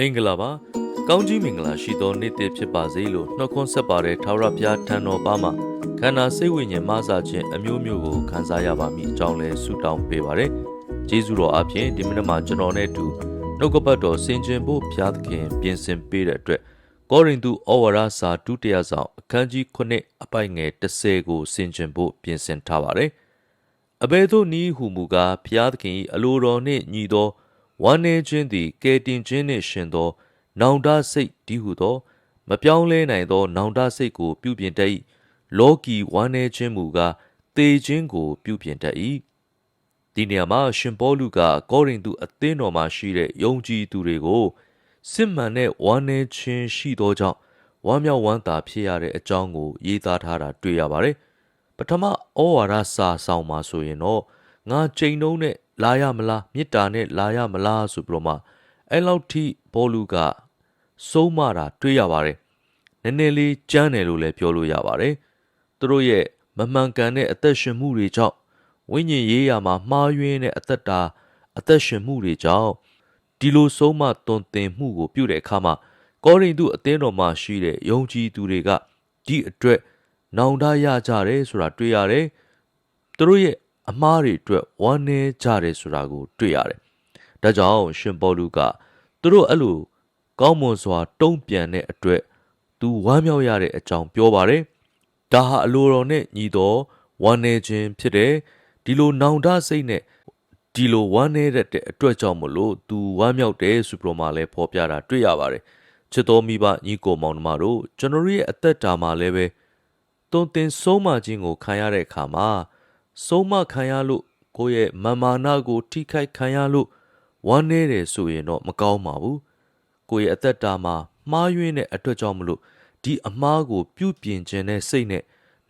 မင်္ဂလာပါကောင်းကြီးမင်္ဂလာရှိသောနေ့တည်ဖြစ်ပါစေလို့နှုတ်ခွန်းဆက်ပါတဲ့ထာဝရဘုရားထံတော်ပါမှာခန္ဓာစိတ်ဝိညာဉ်မဆာခြင်းအမျိုးမျိုးကိုခံစားရပါမည်အကြောင်းလဲဆုတောင်းပေးပါရစေကျေးဇူးတော်အပြင်ဒီမိနစ်မှာကျွန်တော်နဲ့အတူနှုတ်ကပတ်တော်ဆင်ခြင်ဖို့ဘုရားသခင်ပြင်ဆင်ပေးတဲ့အတွက်ကောရိန္သုဩဝါဒစာဒုတိယဆောင်အခန်းကြီး9အပိုက်ငယ်30ကိုဆင်ခြင်ဖို့ပြင်ဆင်ထားပါတယ်အဘယ်သို့နည်းဟုမူကားဘုရားသခင်၏အလိုတော်နှင့်ညီသော ဝမ်းနေခြင်းသည်ကယ်တင်ခြင်းနှင့်ရှင်သော နောင်တစိတ်ဒီဟုသော မပြောင်းလဲနိုင်သော နောင်တစိတ်ကို ပြုပြင်တတ်၏လောကီဝမ်းနေခြင်းမူကားတေခြင်းကို ပြုပြင်တတ်၏ဒီနေရာမှာရှင်ပေါလုကကောရိန္သုအသင်းတော်မှာရှိတဲ့ယုံကြည်သူတွေကိုစစ်မှန်တဲ့ဝမ်းနေခြင်းရှိသောကြောင့်ဝမ်းမြောက်ဝမ်းသာဖြစ်ရတဲ့အကြောင်းကိုရေးသားထားတာတွေ့ရပါတယ်ပထမဩဝါဒစာဆောင်မှာဆိုရင်တော့ငါချိန်နှုံးနဲ့ လာရမလားမေတ္တာနဲ့လာရမလားဆိုပြီးတော့မှအဲ့လောက်ထိဘောလူကစိုးမတာတွေ့ရပါတယ်နည်းနည်းလေးကြမ်းတယ်လို့လည်းပြောလို့ရပါတယ်သူတို့ရဲ့မမှန်ကန်တဲ့အသက်ရှင်မှုတွေကြောင့်ဝိညာဉ်ရေးရာမှာမှားယွင်းတဲ့အသက်တာအသက်ရှင်မှုတွေကြောင့်ဒီလိုဆုံးမတွင်တင်မှုကိုပြုတဲ့အခါမှာကောရိန္သုအသင်းတော်မှာရှိတဲ့ယုံကြည်သူတွေကဒီအတွက်နောင်တရကြတယ်ဆိုတာတွေ့ရတယ်သူတို့ရဲ့ အမားတွေအတွက်ဝမ်းနည်းကြတယ်ဆိုတာကို တွေ့ရတယ်။ဒါကြောင့်ရှင်ပေါလုကသူတို့အဲ့လိုကောင်းမွန်စွာ တုံ့ပြန်တဲ့အတွက်သူဝမ်းမြောက်ရတဲ့အကြောင်းပြောပါတယ်။ဒါဟာအလိုတော်နဲ့ညီတော်ဝမ်းနည်းခြင်းဖြစ်တယ်။ဒီလိုနောင်တစိတ်နဲ့ဒီလိုဝမ်းနည်းတဲ့အတွက်ကြောင့်မလို့သူဝမ်းမြောက်တယ်ဆိုပြီးတော့မှလည်းဖော်ပြတာတွေ့ရပါတယ်။ချစ်တော်မိဘညီကိုမောင်နှမတို့ကျွန်တော်ရဲ့အသက်တာမှာလည်းပဲသွန်သင်ဆုံးမခြင်းကိုခံရတဲ့အခါမှာ ဆုံးမခံရလို့ကိုယ့်ရဲ့မာမာနာကို ထိခိုက်ခံရလို့ဝမ်းနေတယ်ဆိုရင်တော့မကောင်းပါဘူးကိုယ့်ရဲ့အသက်တာမှာမှားယွင်းတဲ့အတွက်ကြောင့်မလို့ဒီအမားကို ပြုပြင်ခြင်းနဲ့စိတ်နဲ့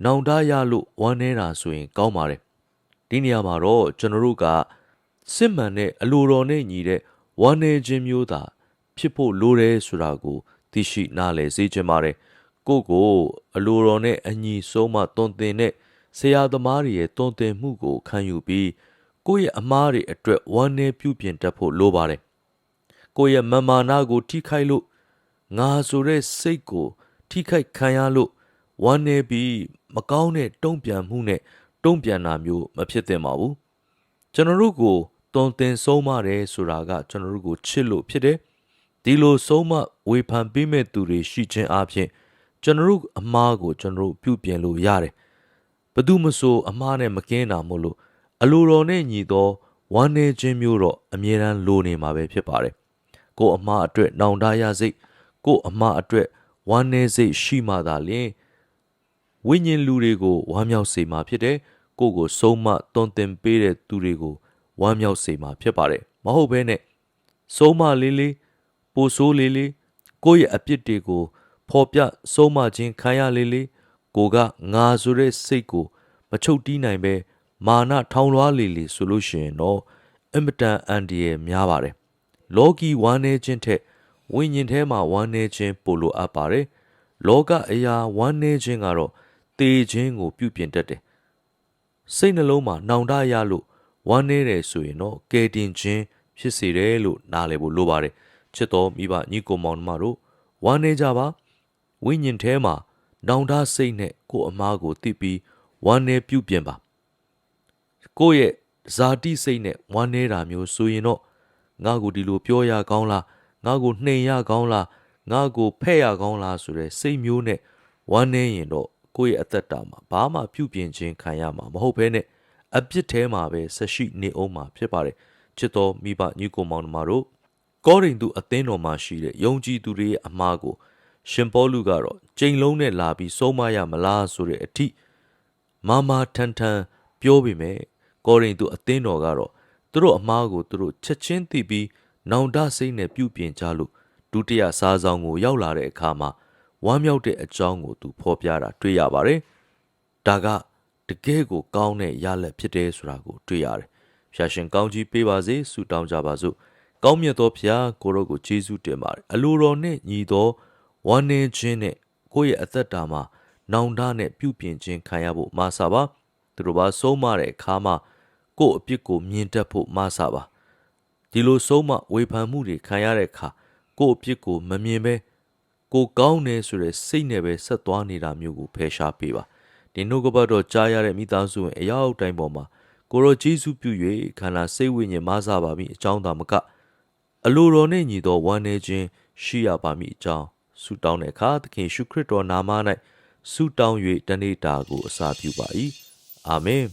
နောင်တရလို့ဝမ်းနေတာဆိုရင် ကောင်းပါတယ်ဒီနေရာမှာတော့ကျွန်တော်တို့ကစစ်မှန်တဲ့အလိုတော်နဲ့ညီတဲ့ဝမ်းနေခြင်းမျိုးသာဖြစ်ဖို့လိုတယ်ဆိုတာကိုသိရှိနားလည်စေချင်ပါတယ်ကိုကိုအလိုတော်နဲ့အညီဆုံးမတွင်တင်တဲ့ ဆရာသမားတွေရဲ့တွင်တင်မှုကိုခံယူပြီးကိုယ့်ရဲ့အမားတွေအတွက်ဝမ်းနည်းပြုပြင်တတ်ဖို့လိုပါတယ်ကိုယ့်ရဲ့မမာနာကို ထိခိုက်လို့ငါဆိုတဲ့စိတ်ကို ထိခိုက်ခံရလို့ဝမ်းနည်းပြီးမကောင်းတဲ့တုံ့ပြန်မှုနဲ့တုံ့ပြန်တာမျိုးမဖြစ်သင့်ပါဘူးကျွန်တော်တို့ကိုတွင်တင်ဆုံးမတယ်ဆိုတာက ကျွန်တော်တို့ကိုချစ်လို့ဖြစ်တယ်ဒီလိုဆုံးမဝေဖန်ပေးမဲ့သူတွေရှိခြင်းအပြင်ကျွန်တော်တို့အမားကိုကျွန်တော်တို့ပြုပြင်လို့ရတယ် ဘသူမဆိုအမားနဲ့မကင်းတာမို့လို့အလိုတော်နဲ့ညီသောဝမ်းနေခြင်းမျိုးတော့အမြဲတမ်းလိုနေမှာပဲဖြစ်ပါတယ်ကို့အမားအတွက်နောင်တရစိတ်ကို့အမားအတွက်ဝမ်းနေစိတ်ရှိမှသာလျှင်ဝိညာဉ်လူတွေကိုဝမ်းမြောက်စေမှာဖြစ်တယ်ကိုကိုဆုံးမတွန်တင်ပေးတဲ့သူတွေကိုဝမ်းမြောက်စေမှာဖြစ်ပါတယ်မဟုတ်ဘဲနဲ့ဆုံးမလေးလေးပိုဆိုးလေးလေးကိုယ့်ရဲ့အပြစ်တွေကိုဖော်ပြဆုံးမခြင်းခံရလေးလေး ကိုကငါဆိုတဲ့စိတ်ကို မချုပ်တီးနိုင်ပဲမာနထောင်လွှားလေလေဆိုလို့ရှိရင်တော့အင်မတန်အန်ဒီရဲ့များပါတယ်လောကီဝမ်းနေခြင်းထက်ဝိညာဉ်ထဲမှာဝမ်းနေခြင်းပိုလိုအပ်ပါတယ်လောကအရာဝမ်းနေခြင်းကတော့တေခြင်းကိုပြုပြင်တတ်တယ်စိတ်နှလုံးမှာနှောင်တရလို့ဝမ်းနေတယ်ဆိုရင်တော့ကယ်တင်ခြင်းဖြစ်စေတယ်လို့နားလည်ဖို့လိုပါတယ်ချစ်တော်မိဘညီကိုမောင်နှမတို့ဝမ်းနေကြပါဝိညာဉ်ထဲမှာ နောင်တစိတ်နဲ့ကိုယ်အမားကိုသိပြီးဝမ်းနေပြုပြင်ပါကိုယ့်ရဲ့ဇာတိစိတ်နဲ့ဝမ်းနေတာမျိုးဆိုရင်တော့ငါ့ကိုဒီလိုပြောရကောင်းလားငါ့ကိုနှိမ်ရကောင်းလားငါ့ကိုဖဲ့ရကောင်းလားဆိုတဲ့စိတ်မျိုးနဲ့ဝမ်းနေရင်တော့ကိုယ့်ရဲ့အသက်တာမှာဘာမှပြုပြင်ခြင်းခံရမှာမဟုတ်ဘဲနဲ့အပြစ်ထဲမှာပဲဆက်ရှိနေအောင်မှာဖြစ်ပါတယ်ချစ်တော်မိဘညီကိုမောင်နှမတို့ကောရိန္သုအသင်းတော်မှာရှိတဲ့ယုံကြည်သူတွေရဲ့အမှားကို ရှင်ပေါလုကတော့ကြိမ်လုံးနဲ့လာပြီးဆုံးမရမလားဆိုတဲ့အထိမာမာထန်ထန်ပြောပေမဲ့ကောရိန္သုအသင်းတော်ကတော့သူတို့အမားကိုသူတို့ချက်ချင်းသိပြီးနောင်တစိတ်နဲ့ပြုပြင်ကြလို့ဒုတိယစားဆောင်ကိုရောက်လာတဲ့အခါမှာဝမ်းမြောက်တဲ့အကြောင်းကိုသူဖော်ပြတာတွေ့ရပါတယ်။ဒါကတကယ်ကိုကောင်းတဲ့ရလဒ်ဖြစ်တယ်ဆိုတာကိုတွေ့ရတယ်။ဖျာရှင်ကောင်းကြီးပေးပါစေဆုတောင်းကြပါစို့။ကောင်းမြတ်သောဖျားကိုရောကိုယေရှုတင်ပါတယ်။အလိုတော်နဲ့ညီသော ဝမ်းနေခြင်းနဲ့ကိုယ့်ရဲ့အသက်တာမှာနောင်တနဲ့ပြုပြင်ခြင်းခံရဖို့မာစာပါသူတို့ပါဆုံးမတဲ့အခါမှာကိုယ့်အပြစ်ကိုမြင်တတ်ဖို့မာစာပါဒီလိုဆုံးမဝေဖန်မှုတွေခံရတဲ့အခါကိုယ့်အပြစ်ကိုမမြင်ပဲကိုကောင်းတယ်ဆိုတဲ့စိတ်နဲ့ပဲဆက်သွားနေတာမျိုးကိုဖယ်ရှားပေးပါဒီနှုတ်ကပတ်တော်ကြားရတဲ့မိသားစုဝင်အရောက်တိုင်းပေါ်မှာကိုရောဂျေစုပြု၍ခန္ဓာစိတ်ဝိညာဉ်မဆပါမိအကြောင်းသာမကအလိုတော်နှင့်ညီသောဝမ်းနေခြင်းရှိရပါမည်အကြောင်း ဆုတောင်းတဲ့အခါသခင်ရှုခရစ်တော်နာမ၌ဆုတောင်း၍တနေ့တာကိုအစာပြုပါ၏အာမင်